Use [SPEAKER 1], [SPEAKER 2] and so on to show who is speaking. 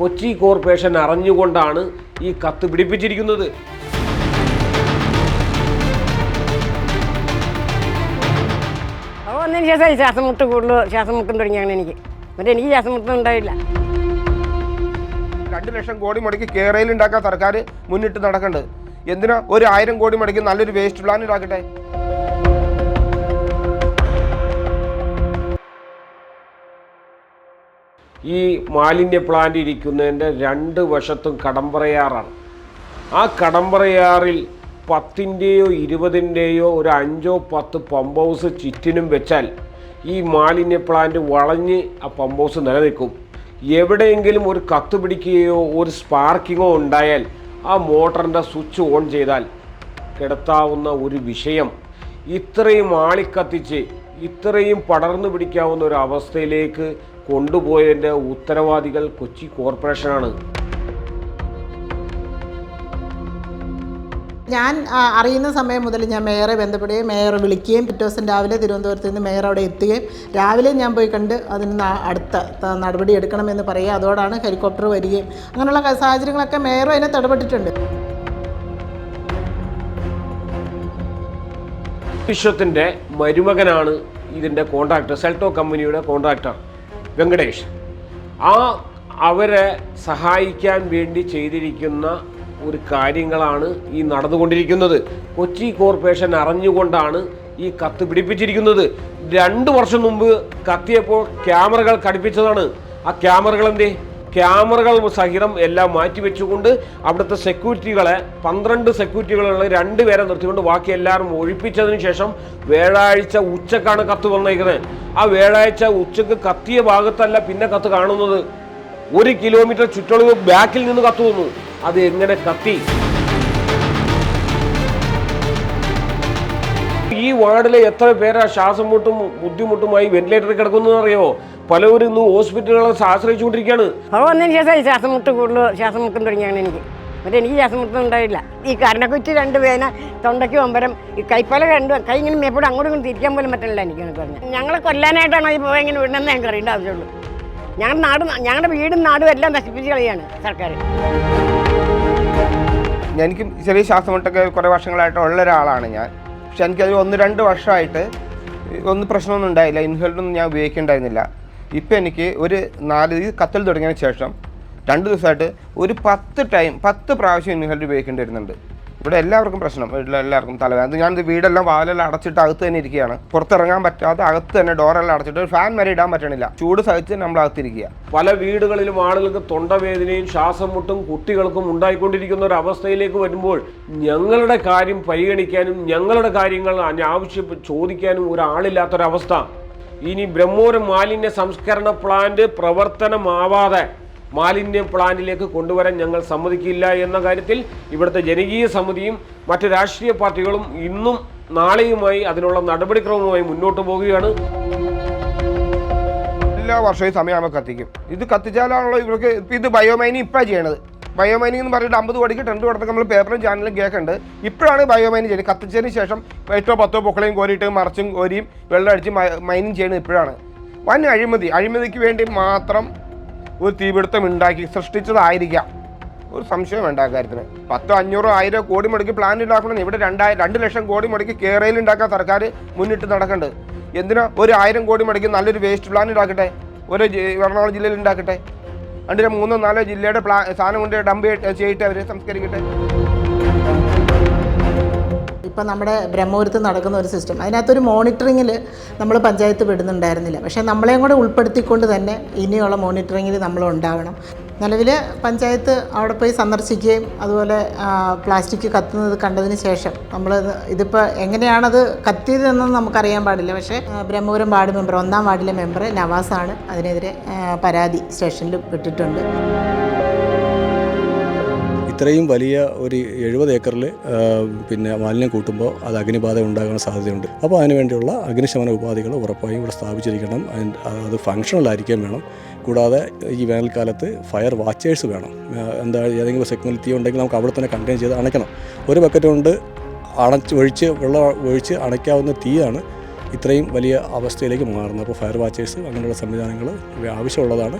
[SPEAKER 1] Kochi corporation അറിഞ്ഞുകൊണ്ടാണ് ഈ കത്ത് പിടിപ്പിച്ചിരിക്കുന്നത്.
[SPEAKER 2] വന്നതിന് ശേഷം ശ്വാസം മുട്ട് കൂടുതൽ ശ്വാസം മുട്ടും തുടങ്ങിയാണ് എനിക്ക്. എന്നിട്ട് എനിക്ക് ശ്വാസം മുട്ടും ഉണ്ടായില്ല.
[SPEAKER 3] രണ്ട് ലക്ഷം കോടി മുടക്കി കേരളയിൽ ഉണ്ടാക്കാൻ സർക്കാർ മുന്നിട്ട് നടക്കേണ്ടത് എന്തിനാ ഒരു ആയിരം കോടി മുടക്കി നല്ലൊരു വേസ്റ്റ് പ്ലാൻ ഉണ്ടാക്കട്ടെ
[SPEAKER 1] ഈ മാലിന്യ പ്ലാന്റ് ഇരിക്കുന്നതിന്റെ രണ്ട് വശത്തും കടമ്പറയാറാണ് ആ കടമ്പറയാറിൽ പത്തിന്റെയോ ഇരുപതിന്റെയോ ഒരു അഞ്ചോ പത്ത് പമ്പ് ഹൗസ് ചുറ്റിനും വെച്ചാൽ ഈ മാലിന്യ പ്ലാന്റ് വളഞ്ഞ് ആ പമ്പ് ഹൗസ് നിലനിൽക്കും. എവിടെയെങ്കിലും ഒരു കത്ത് പിടിക്കുകയോ ഒരു സ്പാർക്കിങ്ങോ ഉണ്ടായാൽ ആ മോട്ടറിന്റെ സ്വിച്ച് ഓൺ ചെയ്താൽ കിടത്താവുന്ന ഒരു വിഷയം. ഇത്രയും ആളിക്കത്തിച്ച് ഇത്രയും പടർന്നു പിടിക്കാവുന്ന ഒരു അവസ്ഥയിലേക്ക് കൊണ്ടുപോയതിന്റെ ഉത്തരവാദികൾ കൊച്ചി കോർപ്പറേഷനാണ്.
[SPEAKER 4] ഞാൻ അറിയുന്ന സമയം മുതൽ ഞാൻ മേയറെ ബന്ധപ്പെടുകയും മേയറെ വിളിക്കുകയും പിറ്റേ ദിവസം രാവിലെ തിരുവനന്തപുരത്ത് നിന്ന് മേയർ അവിടെ എത്തുകയും രാവിലെ ഞാൻ പോയി കണ്ട് അതിന് അടുത്ത നടപടി എടുക്കണമെന്ന് പറയുക. അതോടാണ് ഹെലികോപ്റ്റർ വരികയും അങ്ങനെയുള്ള സാഹചര്യങ്ങളൊക്കെ മേയറും അതിനെ തടപെട്ടിട്ടുണ്ട്.
[SPEAKER 1] വിശ്വത്തിന്റെ മരുമകനാണ് ഇതിന്റെ കോൺട്രാക്ടർ. സെൽട്ടോ കമ്പനിയുടെ കോൺട്രാക്ടർ. വെങ്കടേഷ്. ആ അവരെ സഹായിക്കാൻ വേണ്ടി ചെയ്തിരിക്കുന്ന ഒരു കാര്യങ്ങളാണ് ഈ നടന്നുകൊണ്ടിരിക്കുന്നത്. കൊച്ചി കോർപ്പറേഷൻ അറിഞ്ഞുകൊണ്ടാണ് ഈ കത്ത് പിടിപ്പിച്ചിരിക്കുന്നത്. രണ്ട് വർഷം മുമ്പ് കത്തിയപ്പോൾ ക്യാമറകൾ ഘടിപ്പിച്ചതാണ്. ആ ക്യാമറകൾ എന്തേ ക്യാമറകൾ സഹിതം എല്ലാം മാറ്റിവെച്ചുകൊണ്ട് അവിടുത്തെ സെക്യൂരിറ്റികളെ പന്ത്രണ്ട് സെക്യൂരിറ്റികളുള്ള രണ്ട് പേരെ നിർത്തിക്കൊണ്ട് ബാക്കി എല്ലാവരും ഒഴിപ്പിച്ചതിന് ശേഷം വ്യാഴാഴ്ച ഉച്ചക്കാണ് കത്ത് വന്നേക്കുന്നത്. ആ വ്യാഴാഴ്ച ഉച്ചയ്ക്ക് കത്തിയ ഭാഗത്തല്ല പിന്നെ കത്ത് കാണുന്നത്. ഒരു കിലോമീറ്റർ ചുറ്റളവ് ബാക്കിൽ നിന്ന് കത്ത് വന്നു. അത് എങ്ങനെ കത്തി? ഈ വാർഡിലെ എത്ര പേരാ ശ്വാസം മുട്ടും ബുദ്ധിമുട്ടുമായി വെന്റിലേറ്ററിൽ കിടക്കുന്നതെന്ന് അറിയോ പലവരും ഇന്ന് ഹോസ്പിറ്റലുകളെ ആശ്രയിച്ചുകൊണ്ടിരിക്കുകയാണ്.
[SPEAKER 2] അപ്പോൾ വന്നതിന് ശേഷം ഈ ശ്വാസം മുട്ട് കൂടുതൽ ശ്വാസം മുട്ടും തുടങ്ങിയാണ് എനിക്ക്. എന്നിട്ട് എനിക്ക് ശ്വാസം മുട്ടും ഉണ്ടായില്ല. ഈ കരണക്കുറ്റി രണ്ട് വേന തൊണ്ടയ്ക്ക് ഒമ്പരം ഈ കൈപ്പല രണ്ട് കൈ ഇങ്ങനെ എപ്പോഴും അങ്ങോട്ടും ഇങ്ങോട്ടും തിരിക്കാൻ പോലും പറ്റില്ല എനിക്ക് പറഞ്ഞത് ഞങ്ങൾ ഞങ്ങളെ കൊല്ലാനായിട്ടാണ് ഈ പോയെങ്കിലും വിടണമെന്ന് ഞങ്ങൾക്ക് അറിയേണ്ട ആവശ്യമുള്ളൂ. ഞങ്ങളുടെ നാട് ഞങ്ങളുടെ വീടും നാടും എല്ലാം നശിപ്പിച്ച് കളിയാണ് സർക്കാർ
[SPEAKER 3] എനിക്കും ചെറിയ ശ്വാസമുട്ടൊക്കെ കുറേ വർഷങ്ങളായിട്ട് ഉള്ള ഒരാളാണ് ഞാൻ. പക്ഷെ എനിക്കത് ഒന്ന് രണ്ട് വർഷമായിട്ട് ഒന്നും പ്രശ്നമൊന്നും ഉണ്ടായില്ല. ഇൻഹേലറൊന്നും ഞാൻ ഉപയോഗിക്കേണ്ടായിരുന്നില്ല. ഇപ്പം എനിക്ക് ഒരു നാല് ഈ കത്തൽ തുടങ്ങിയതിന് ശേഷം രണ്ട് ദിവസമായിട്ട് ഒരു പത്ത് ടൈം പത്ത് പ്രാവശ്യം ഇൻഹലർ ഉപയോഗിക്കേണ്ടി വരുന്നുണ്ട്. ഇവിടെ എല്ലാവർക്കും പ്രശ്നം. എല്ലാവർക്കും തലവേദന. ഞാൻ വീടെല്ലാം വാലെല്ലാം അടച്ചിട്ട് അകത്ത് തന്നെ ഇരിക്കുകയാണ്. പുറത്തിറങ്ങാൻ പറ്റാതെ അകത്ത് തന്നെ ഡോറെല്ലാം അടച്ചിട്ട് ഒരു ഫാൻ വരെ ഇടാൻ പറ്റണില്ല. ചൂട് സഹിച്ച് നമ്മൾ അകത്തിരിക്കുക
[SPEAKER 1] പല വീടുകളിലും ആളുകൾക്ക് തൊണ്ടവേദനയും ശ്വാസം മുട്ടും കുട്ടികൾക്കും ഉണ്ടായിക്കൊണ്ടിരിക്കുന്ന ഒരു അവസ്ഥയിലേക്ക് വരുമ്പോൾ ഞങ്ങളുടെ കാര്യം പരിഗണിക്കാനും ഞങ്ങളുടെ കാര്യങ്ങൾ ആവശ്യം ചോദിക്കാനും ഒരാളില്ലാത്തൊരവസ്ഥ ഇനി ബ്രഹ്മപുരം മാലിന്യ സംസ്കരണ പ്ലാന്റ് പ്രവർത്തനമാവാതെ മാലിന്യ പ്ലാന്റിലേക്ക് കൊണ്ടുവരാൻ ഞങ്ങൾ സമ്മതിക്കില്ല എന്ന കാര്യത്തിൽ ഇവിടുത്തെ ജനകീയ സമിതിയും മറ്റ് രാഷ്ട്രീയ പാർട്ടികളും ഇന്നും നാളെയുമായി അതിനുള്ള നടപടിക്രമവുമായി മുന്നോട്ട് പോവുകയാണ്.
[SPEAKER 3] എല്ലാ വർഷവും സമയം നമുക്ക് കത്തിക്കും. ഇത് കത്തിച്ചാലാണല്ലോ ഇവർക്ക് ഇത് ബയോമൈനിങ് ഇപ്പം ചെയ്യണത്. ബയോമൈനിങ് എന്ന് പറഞ്ഞിട്ട് അമ്പത് കോടിക്ക് ടെൻഡർ കൊടുത്തൊക്കെ നമ്മൾ പേപ്പറും ചാനലും കേൾക്കുന്നുണ്ട് ഇപ്പോഴാണ് ബയോ മൈനിങ് ചെയ്യുന്നത്. കത്തിച്ചതിന് ശേഷം എട്ടോ പത്തോ പൊക്കളയും കോരിയിട്ട് മറിച്ചും കോരിയും വെള്ളം അടിച്ച് മൈനിങ് ചെയ്യുന്നത് ഇപ്പോഴാണ്. വൻ അഴിമതി. അഴിമതിക്ക് വേണ്ടി മാത്രം ഒരു തീപിടുത്തം ഉണ്ടാക്കി സൃഷ്ടിച്ചതായിരിക്കാം. ഒരു സംശയം വേണ്ട കാര്യത്തിന്. പത്തോ അഞ്ഞൂറോ ആയിരോ കോടി മുടക്കി പ്ലാൻ ഉണ്ടാക്കണം ഇവിടെ രണ്ടായിരം രണ്ട് ലക്ഷം കോടി മുടക്കി കേരളയിൽ ഉണ്ടാക്കാൻ സർക്കാർ മുന്നിട്ട് നടക്കേണ്ടത് എന്തിനാ ഒരു ആയിരം കോടി മുടക്കി നല്ലൊരു വേസ്റ്റ് പ്ലാൻ ഉണ്ടാക്കട്ടെ? ഒരു എറണാകുളം ജില്ലയിൽ ഉണ്ടാക്കട്ടെ? അതിന്റെ മൂന്നോ നാലോ ജില്ലയുടെ പ്ലാ സാധനം കൊണ്ട് ഡംപ് ചെയ്തിട്ട് അവർ സംസ്കരിക്കട്ടെ.
[SPEAKER 4] ഇപ്പം നമ്മുടെ ബ്രഹ്മപുരത്ത് നടക്കുന്ന ഒരു സിസ്റ്റം അതിനകത്തൊരു മോണിറ്ററിങ്ങിൽ നമ്മൾ പഞ്ചായത്ത് വിടുന്നുണ്ടായിരുന്നില്ല. പക്ഷേ നമ്മളെയും കൂടെ ഉൾപ്പെടുത്തിക്കൊണ്ട് തന്നെ ഇനിയുള്ള മോണിറ്ററിങ്ങിൽ നമ്മൾ ഉണ്ടാവണം. നിലവിൽ പഞ്ചായത്ത് അവിടെ പോയി സന്ദർശിക്കുകയും അതുപോലെ പ്ലാസ്റ്റിക് കത്തുന്നത് കണ്ടതിന് ശേഷം നമ്മൾ ഇതിപ്പോൾ എങ്ങനെയാണത് കത്തിയതെന്നൊന്നും നമുക്കറിയാൻ പാടില്ല. പക്ഷേ ബ്രഹ്മപുരം വാർഡ് മെമ്പർ ഒന്നാം വാർഡിലെ മെമ്പർ നവാസാണ് അതിനെതിരെ പരാതി സ്റ്റേഷനിൽ വിട്ടിട്ടുണ്ട്.
[SPEAKER 5] ഇത്രയും വലിയ ഒരു എഴുപത് ഏക്കറിൽ പിന്നെ മാലിന്യം കൂട്ടുമ്പോൾ അത് അഗ്നിബാധ ഉണ്ടാകാൻ സാധ്യതയുണ്ട്. അപ്പോൾ അതിനുവേണ്ടിയുള്ള അഗ്നിശമന ഉപാധികൾ ഉറപ്പായും ഇവിടെ സ്ഥാപിച്ചിരിക്കണം. അത് അത് ഫങ്ഷണലായിരിക്കാൻ വേണം. കൂടാതെ ഈ വേനൽക്കാലത്ത് ഫയർ വാച്ചേഴ്സ് വേണം. എന്താ ഏതെങ്കിലും സെഗ്നൽ തീ ഉണ്ടെങ്കിൽ നമുക്ക് അവിടെ തന്നെ കണ്ടെയ്ൻ ചെയ്ത് അണയ്ക്കണം. ഒരു ബക്കറ്റ് കൊണ്ട് അണച്ച് ഒഴിച്ച് വെള്ളം ഒഴിച്ച് അണയ്ക്കാവുന്ന തീയാണ് ഇത്രയും വലിയ അവസ്ഥയിലേക്ക് മാറുന്നത്. അപ്പോൾ ഫയർ വാച്ചേഴ്സ് അങ്ങനെയുള്ള സംവിധാനങ്ങൾ ആവശ്യമുള്ളതാണ്.